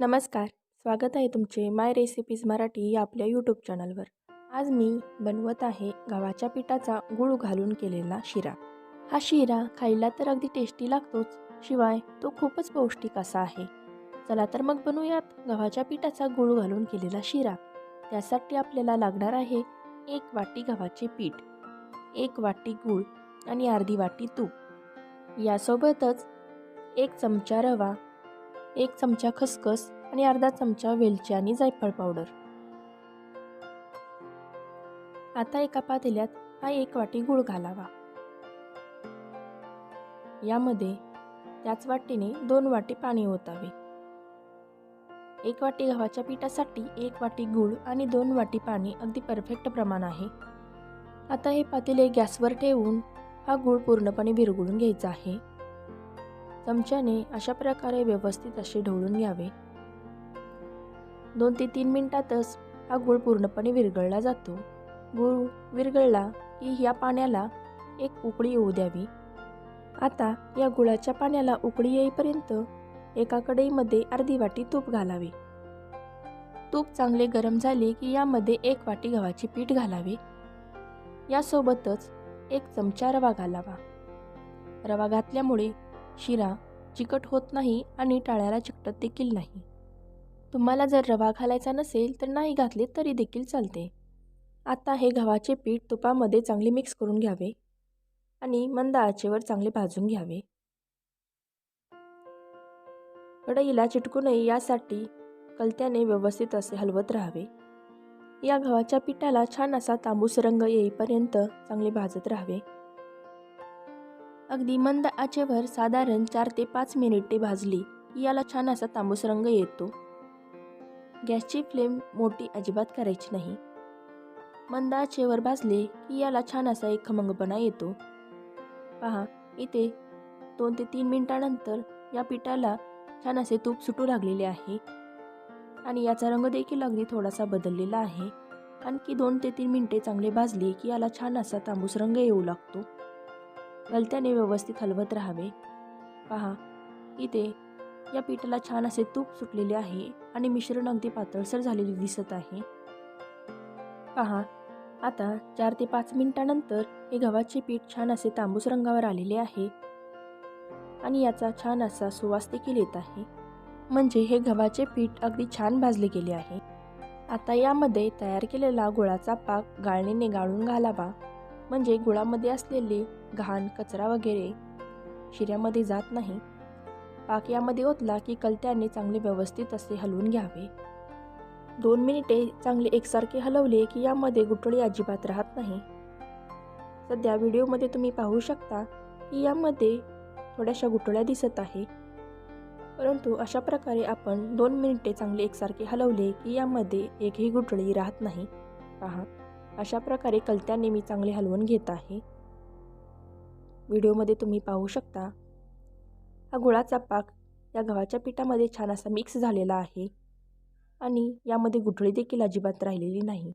नमस्कार स्वागत आहे तुमचे माय रेसिपीज मराठी या आपल्या यूट्यूब चॅनलवर आज मी बनवत आहे गव्हाच्या पिठाचा गूळ घालून केलेला शिरा. हा शिरा खायला तर अगदी टेस्टी लागतोच शिवाय तो खूपच पौष्टिक असा आहे. चला तर मग बनवूयात गव्हाच्या पिठाचा गूळ घालून केलेला शिरा. त्यासाठी आपल्याला लागणार आहे एक वाटी गव्हाचे पीठ एक वाटी गूळ आणि अर्धी वाटी तूप. यासोबतच एक चमचा रवा एक चमचा खसखस आणि अर्धा चमचा वेलची आणि जायफळ पावडर. आता एका पातेल्यात हा एक वाटी गूळ घालावा. यामध्ये त्याच वाटीने दोन वाटी पाणी ओतावे. एक वाटी गव्हाच्या पिठासाठी एक वाटी गूळ आणि दोन वाटी पाणी अगदी परफेक्ट प्रमाण आहे. आता हे पातेले गॅसवर ठेवून हा गूळ पूर्णपणे विरघळून घ्यायचा आहे. चमच्याने अशा प्रकारे व्यवस्थित असे ढवळून घ्यावे. दोन ते तीन मिनिटातच हा गूळ पूर्णपणे विरघळला जातो. गूळ विरघळला की या पाण्याला एक उकळी येऊ द्यावी. आता या गुळाच्या पाण्याला उकळी येईपर्यंत एका कढईमध्ये अर्धी वाटी तूप घालावे. तूप चांगले गरम झाले की यामध्ये एक वाटी गव्हाचे पीठ घालावे. यासोबतच एक चमचा रवा घालावा. रवा घातल्यामुळे शिरा चिकट होत नाही आणि टाळ्याला चिकटत देखील नाही. तुम्हाला जर रवा घालायचा नसेल तर नाही घातले तरी देखील चालते. आता हे गव्हाचे पीठ तुपामध्ये चांगले मिक्स करून घ्यावे आणि मंद आचेवर चांगले भाजून घ्यावे. कढईला चिटकू नये यासाठी कलत्याने व्यवस्थित असे हलवत राहावे. या गव्हाच्या पिठाला छान असा तांबूस रंग येईपर्यंत चांगले भाजत राहावे. अगदी मंद आचेवर साधारण चार ते पाच मिनिटे भाजली. की याला छान असा तांबूस रंग येतो. गॅसची फ्लेम मोठी अजिबात करायची नाही. मंद आचेवर भाजले की याला छान असा एक खमंगपणा येतो. पहा इथे दोन ते तीन मिनिटानंतर या पिठाला छान असे तूप सुटू लागलेले आहे. आणि याचा रंग देखील अगदी थोडासा बदललेला आहे. आणखी दोन ते तीन मिनटे चांगले भाजले की याला छान असा तांबूस रंग येऊ लागतो. गलत्याने व्यवस्थित हलवत राहावे. पहा इथे या पिठाला छान असे तूप सुटलेले आहे आणि मिश्रण अगदी पातळसर झालेले दिसत आहे. पहा आता चार ते पाच मिनिटानंतर हे गव्हाचे पीठ छान असे तांबूस रंगावर आलेले आहे आणि याचा छान असा सुवास देखील येत आहे. म्हणजे हे गव्हाचे पीठ अगदी छान भाजले गेले आहे. आता यामध्ये तयार केलेला गुळाचा पाक गाळणीने गाळून घालावा. म्हणजे गुळामध्ये असलेले घाण कचरा वगैरे शिऱ्यामध्ये जात नाही. पाक यामध्ये ओतला की कलत्याने चांगले व्यवस्थित असे हलवून घ्यावे. दोन मिनिटे चांगले एकसारखे हलवले की यामध्ये गुटळी अजिबात राहत नाही. सध्या व्हिडिओमध्ये तुम्ही पाहू शकता की यामध्ये थोड्याशा गुटळ्या दिसत आहे. परंतु अशा प्रकारे आपण दोन मिनिटे चांगले एकसारखे हलवले की यामध्ये एकही गुटळी राहत नाही. पहा. अशा प्रकारे कलत्याने मी चांगले हलवून घेत आहे. व्हिडिओमध्ये तुम्ही पाहू शकता हा गुळाचा पाक या गव्हाच्या पिठामध्ये छान असा मिक्स झालेला आहे आणि यामध्ये गुठळी देखील अजिबात राहिलेली नाही.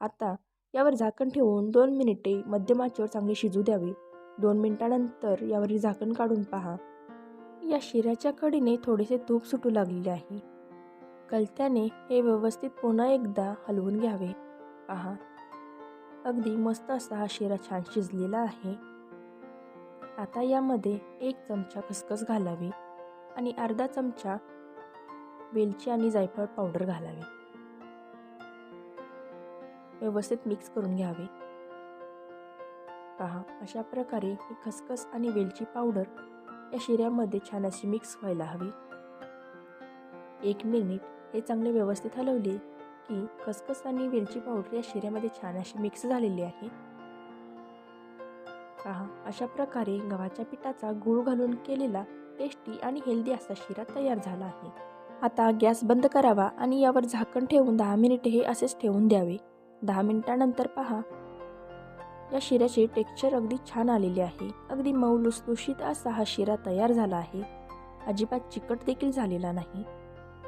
आता यावर झाकण ठेवून दोन मिनिटे मध्यमाचेवर चांगले शिजू द्यावे. दोन मिनिटानंतर यावरील झाकण काढून पहा. या शिऱ्याच्या कडीने थोडेसे तूप सुटू लागलेले आहे. कलत्याने हे व्यवस्थित पुन्हा एकदा हलवून घ्यावे. पहा. अगदी मस्त असा हा शिरा छान शिजलेला आहे. आता यामध्ये एक चमचा खसखस घालावी आणि अर्धा चमचा वेलची आणि जायफळ पावडर घालावी. व्यवस्थित मिक्स करून घ्यावे. पहा अशा प्रकारे ही खसखस आणि वेलची पावडर या शिऱ्यामध्ये छान अशी मिक्स व्हायला हवी. एक मिनिट हे चांगले व्यवस्थित हलवले की खसखस आणि वेलची पावडर या शिऱ्यामध्ये छान अशी मिक्स झालेली आहे. पहा अशा प्रकारे गव्हाच्या पिठाचा गूळ घालून केलेला टेस्टी आणि हेल्दी असा शिरा तयार झाला आहे. आता गॅस बंद करावा आणि यावर झाकण ठेवून दहा मिनिटे हे असेच ठेवून द्यावे. दहा मिनिटानंतर पहा. या शिऱ्याचे टेक्स्चर अगदी छान आलेले आहे. अगदी मऊ लुसलुशीत असा हा शिरा तयार झाला आहे. अजिबात चिकट देखील झालेला नाही.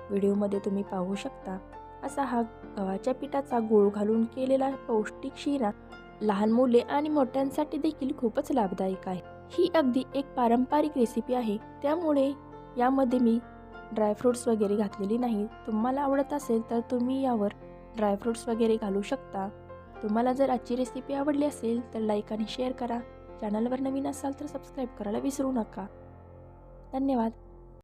व्हिडिओमध्ये तुम्ही पाहू शकता असा हा गव्हाच्या पिठाचा गूळ घालून केलेला पौष्टिक शिरा लहान मुले आणि मोठ्यांसाठी देखील खूपच लाभदायक आहे. ही अगदी एक पारंपरिक रेसिपी आहे. त्यामुळे यामध्ये मी ड्रायफ्रूट्स वगैरे घातलेली नाही. तुम्हाला आवडत असेल तर तुम्ही यावर ड्रायफ्रूट्स वगैरे घालू शकता. तुम्हाला जर आजची रेसिपी आवडली असेल तर लाईक आणि शेअर करा. चॅनलवर नवीन असाल तर सबस्क्राईब करायला विसरू नका. धन्यवाद.